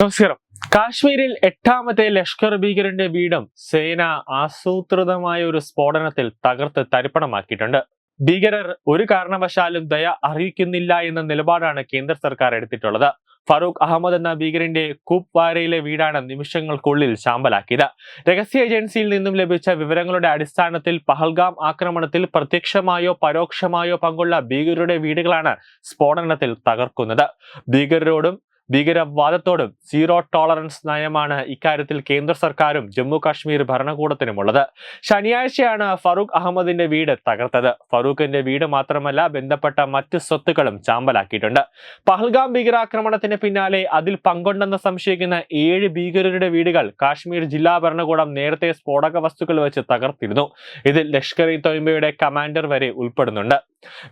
നമസ്കാരം. കാശ്മീരിൽ എട്ടാമത്തെ ലഷ്കർ ഭീകരന്റെ വീടും സേന ആസൂത്രിതമായ ഒരു സ്ഫോടനത്തിൽ തകർത്ത് തരിപ്പണമാക്കിയിട്ടുണ്ട്. ഭീകരർ ഒരു കാരണവശാലും ദയ അറിയിക്കുന്നില്ല എന്ന നിലപാടാണ് കേന്ദ്ര സർക്കാർ എടുത്തിട്ടുള്ളത്. ഫറൂഖ് അഹമ്മദ് എന്ന ഭീകരന്റെ കുപ്വാരയിലെ വീടാണ് നിമിഷങ്ങൾക്കുള്ളിൽ ശാമ്പലാക്കിയത്. രഹസ്യ ഏജൻസിയിൽ നിന്നും ലഭിച്ച വിവരങ്ങളുടെ അടിസ്ഥാനത്തിൽ പഹൽഗാം ആക്രമണത്തിൽ പ്രത്യക്ഷമായോ പരോക്ഷമായോ പങ്കുള്ള ഭീകരരുടെ വീടുകളാണ് സ്ഫോടനത്തിൽ തകർക്കുന്നത്. ഭീകരരോടും ഭീകരവാദത്തോടും സീറോ ടോളറൻസ് നയമാണ് ഇക്കാര്യത്തിൽ കേന്ദ്ര സർക്കാരും ജമ്മു കാശ്മീർ ഭരണകൂടത്തിനുമുള്ളത്. ശനിയാഴ്ചയാണ് ഫറൂഖ് അഹമ്മദിന്റെ വീട് തകർത്തത്. ഫറൂഖിന്റെ വീട് മാത്രമല്ല ബന്ധപ്പെട്ട മറ്റ് സ്വത്തുക്കളും ചാമ്പലാക്കിയിട്ടുണ്ട്. പഹൽഗാം ഭീകരാക്രമണത്തിന് പിന്നാലെ അതിൽ പങ്കുണ്ടെന്ന് സംശയിക്കുന്ന ഏഴ് ഭീകരരുടെ വീടുകൾ കാശ്മീർ ജില്ലാ ഭരണകൂടം നേരത്തെ സ്ഫോടക വസ്തുക്കൾ വെച്ച് തകർത്തിരുന്നു. ഇതിൽ ലഷ്കർ ഇ തൊയ്മയുടെ കമാൻഡർ വരെ ഉൾപ്പെടുന്നുണ്ട്.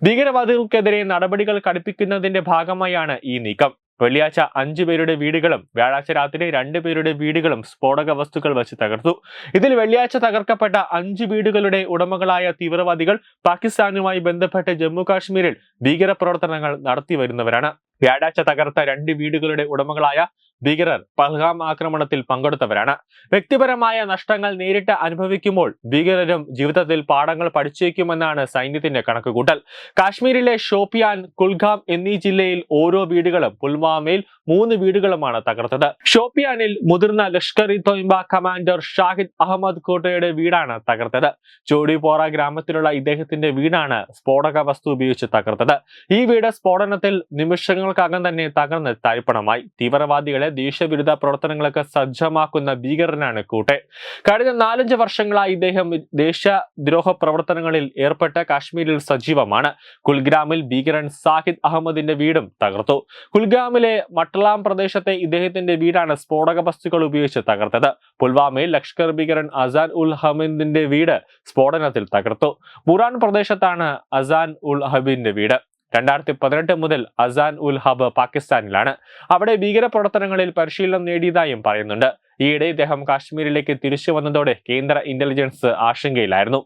ഭീകരവാദികൾക്കെതിരെ നടപടികൾ കടുപ്പിക്കുന്നതിന്റെ ഭാഗമായാണ് ഈ നീക്കം. വെള്ളിയാഴ്ച അഞ്ചു പേരുടെ വീടുകളും വ്യാഴാഴ്ച രാത്രി രണ്ട് പേരുടെ വീടുകളും സ്ഫോടക വസ്തുക്കൾ വെച്ച് തകർത്തു. ഇതിൽ വെള്ളിയാഴ്ച തകർക്കപ്പെട്ട അഞ്ചു വീടുകളുടെ ഉടമകളായ തീവ്രവാദികൾ പാകിസ്ഥാനുമായി ബന്ധപ്പെട്ട് ജമ്മു കാശ്മീരിൽ ഭീകര പ്രവർത്തനങ്ങൾ നടത്തി വരുന്നവരാണ്. വ്യാഴാഴ്ച തകർത്ത രണ്ട് വീടുകളുടെ ഉടമകളായ ഭീകരർ പഹൽഗാം ആക്രമണത്തിൽ പങ്കെടുത്തവരാണ്. വ്യക്തിപരമായ നഷ്ടങ്ങൾ നേരിട്ട് അനുഭവിക്കുമ്പോൾ ഭീകരരും ജീവിതത്തിൽ പാഠങ്ങൾ പഠിച്ചേക്കുമെന്നാണ് സൈന്യത്തിന്റെ കണക്കുകൂട്ടൽ. കാശ്മീരിലെ ഷോപ്പിയാൻ കുൽഗാം എന്നീ ജില്ലയിൽ ഓരോ വീടുകളും പുൽവാമയിൽ മൂന്ന് വീടുകളുമാണ് തകർത്തത്. ഷോപ്പിയാനിൽ മുതിർന്ന ലഷ്കർ ഇ തൊയ്ബ കമാൻഡർ ഷാഹിദ് അഹമ്മദ് കോട്ടയുടെ വീടാണ് തകർത്തത്. ചോടിപോറ ഗ്രാമത്തിലുള്ള ഇദ്ദേഹത്തിന്റെ വീടാണ് സ്ഫോടക വസ്തു ഉപയോഗിച്ച് തകർത്തത്. ഈ വീട് സ്ഫോടനത്തിൽ നിമിഷങ്ങൾക്കകം തന്നെ തകർന്ന് തരിപ്പണമായി. തീവ്രവാദികളെ ദേശവിരുദ്ധ പ്രവർത്തനങ്ങൾക്ക് സജ്ജമാക്കുന്ന ഭീകരനാണ് കൂട്ടെ. കഴിഞ്ഞ നാലഞ്ച് വർഷങ്ങളായി ഇദ്ദേഹം ദേശദ്രോഹ പ്രവർത്തനങ്ങളിൽ ഏർപ്പെട്ട കാശ്മീരിൽ സജീവമാണ്. കുൽഗ്രാമിൽ ഭീകരൻ സാഹിദ് അഹമ്മദിന്റെ വീടും തകർത്തു. കുൽഗാമിലെ മട്ടലാം പ്രദേശത്തെ ഇദ്ദേഹത്തിന്റെ വീടാണ് സ്ഫോടക വസ്തുക്കൾ ഉപയോഗിച്ച് തകർത്തത്. പുൽവാമയിൽ ലഷ്കർ ഭീകരൻ അസാൻ ഉൽ ഹമീദിന്റെ വീട് സ്ഫോടനത്തിൽ തകർത്തു. ബുറാൻ പ്രദേശത്താണ് അസാൻ ഉൽ ഹബീന്റെ വീട്. രണ്ടായിരത്തി പതിനെട്ട് മുതൽ അസാൻ ഉൽ ഹബ് പാകിസ്ഥാനിലാണ്. അവിടെ ഭീകര പ്രവർത്തനങ്ങളിൽ പരിശീലനം നേടിയതായും പറയുന്നുണ്ട്. ഈയിടെ ഇദ്ദേഹം കാശ്മീരിലേക്ക് തിരിച്ചു വന്നതോടെ കേന്ദ്ര ഇന്റലിജൻസ് ആശങ്കയിലായിരുന്നു.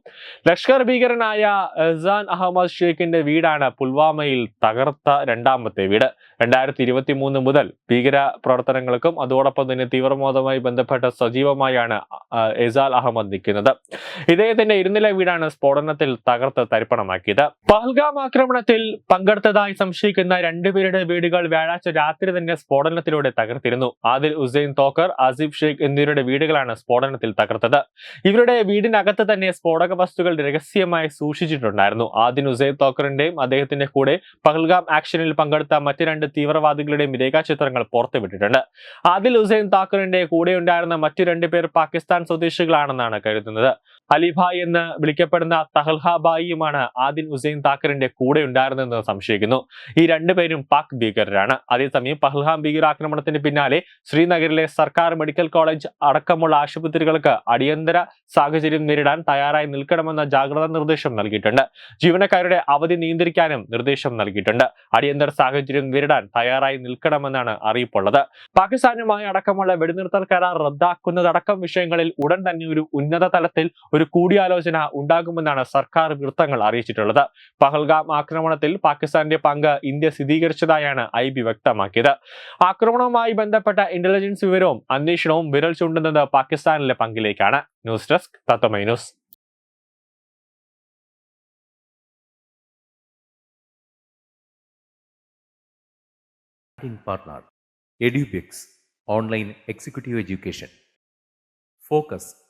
ലഷ്കർ ഭീകരനായ അസാൻ അഹമ്മദ് ഷെയ്ഖിന്റെ വീടാണ് പുൽവാമയിൽ തകർത്ത രണ്ടാമത്തെ വീട്. രണ്ടായിരത്തി ഇരുപത്തി മൂന്ന് മുതൽ ഭീകര പ്രവർത്തനങ്ങൾക്കും അതോടൊപ്പം തന്നെ തീവ്രവാദവുമായി ബന്ധപ്പെട്ട സജീവമായാണ് എസാൽ അഹമ്മദ് നിൽക്കുന്നത്. ഇദ്ദേഹത്തിന്റെ ഇരുനില വീടാണ് സ്ഫോടനത്തിൽ തകർത്ത് തരിപ്പണമാക്കിയത്. പഹൽഗാം ആക്രമണത്തിൽ പങ്കെടുത്തതായി സംശയിക്കുന്ന രണ്ടുപേരുടെ വീടുകൾ വ്യാഴാഴ്ച രാത്രി തന്നെ സ്ഫോടനത്തിലൂടെ തകർത്തിരുന്നു. ആദിൽ ഉസൈൻ തോക്കർ ആസിഫ് ഷെയ്ഖ് എന്നിവരുടെ വീടുകളാണ് സ്ഫോടനത്തിൽ തകർത്തത്. ഇവരുടെ വീടിനകത്ത് തന്നെ സ്ഫോടക വസ്തുക്കൾ രഹസ്യമായി സൂക്ഷിച്ചിട്ടുണ്ടായിരുന്നു. ആദിൻ ഉസൈദ് തോക്കറിന്റെയും അദ്ദേഹത്തിന്റെ കൂടെ പഹൽഗാം ആക്ഷനിൽ പങ്കെടുത്ത മറ്റ് രണ്ട് തീവ്രവാദികളുടെയും രേഖാചിത്രങ്ങൾ പുറത്തുവിട്ടിട്ടുണ്ട്. ആദിൽ ഹുസൈൻ താക്കറിന്റെ കൂടെ ഉണ്ടായിരുന്ന മറ്റു രണ്ടുപേർ പാകിസ്ഥാൻ സ്വദേശികളാണെന്നാണ് കരുതുന്നത്. അലിഭായ് എന്ന് വിളിക്കപ്പെടുന്ന തഹൽഹാബായിയുമാണ് ആദിൻ ഹുസൈൻ താക്കറിന്റെ കൂടെ ഉണ്ടായിരുന്നതെന്ന് സംശയിക്കുന്നു. ഈ രണ്ടുപേരും പാക് ഭീകരരാണ്. അതേസമയം പഹൽഹാം ഭീകരാക്രമണത്തിന് പിന്നാലെ ശ്രീനഗറിലെ സർക്കാർ മെഡിക്കൽ കോളേജ് അടക്കമുള്ള ആശുപത്രികൾക്ക് അടിയന്തര സാഹചര്യം നേരിടാൻ തയ്യാറായി നിൽക്കണമെന്ന ജാഗ്രതാ നിർദ്ദേശം നൽകിയിട്ടുണ്ട്. ജീവനക്കാരുടെ അവധി നിയന്ത്രിക്കാനും നിർദ്ദേശം നൽകിയിട്ടുണ്ട്. അടിയന്തര സാഹചര്യം നേരിടാൻ തയ്യാറായി നിൽക്കണമെന്നാണ് അറിയിപ്പുള്ളത്. പാകിസ്ഥാനുമായി അടക്കമുള്ള വെടിനിർത്തൽ കരാർ റദ്ദാക്കുന്നതടക്കം വിഷയങ്ങളിൽ ഉടൻ തന്നെ ഒരു ഉന്നത തലത്തിൽ ഒരു കൂടിയാലോചന ഉണ്ടാകുമെന്നാണ് സർക്കാർ വൃത്തങ്ങൾ അറിയിച്ചിട്ടുള്ളത്. പഹൽഗാം ആക്രമണത്തിൽ പാകിസ്ഥാന്റെ പങ്ക് ഇന്ത്യ സ്ഥിരീകരിച്ചതായാണ് ഐ ബി വ്യക്തമാക്കിയത്. ആക്രമണവുമായി ബന്ധപ്പെട്ട ഇന്റലിജൻസ് വിവരവും അന്വേഷണവും വിരൽ ചൂണ്ടുന്നത് പാകിസ്ഥാനിലെ പങ്കിലേക്കാണ്. News desk Tatwamayi news. Online executive education Education.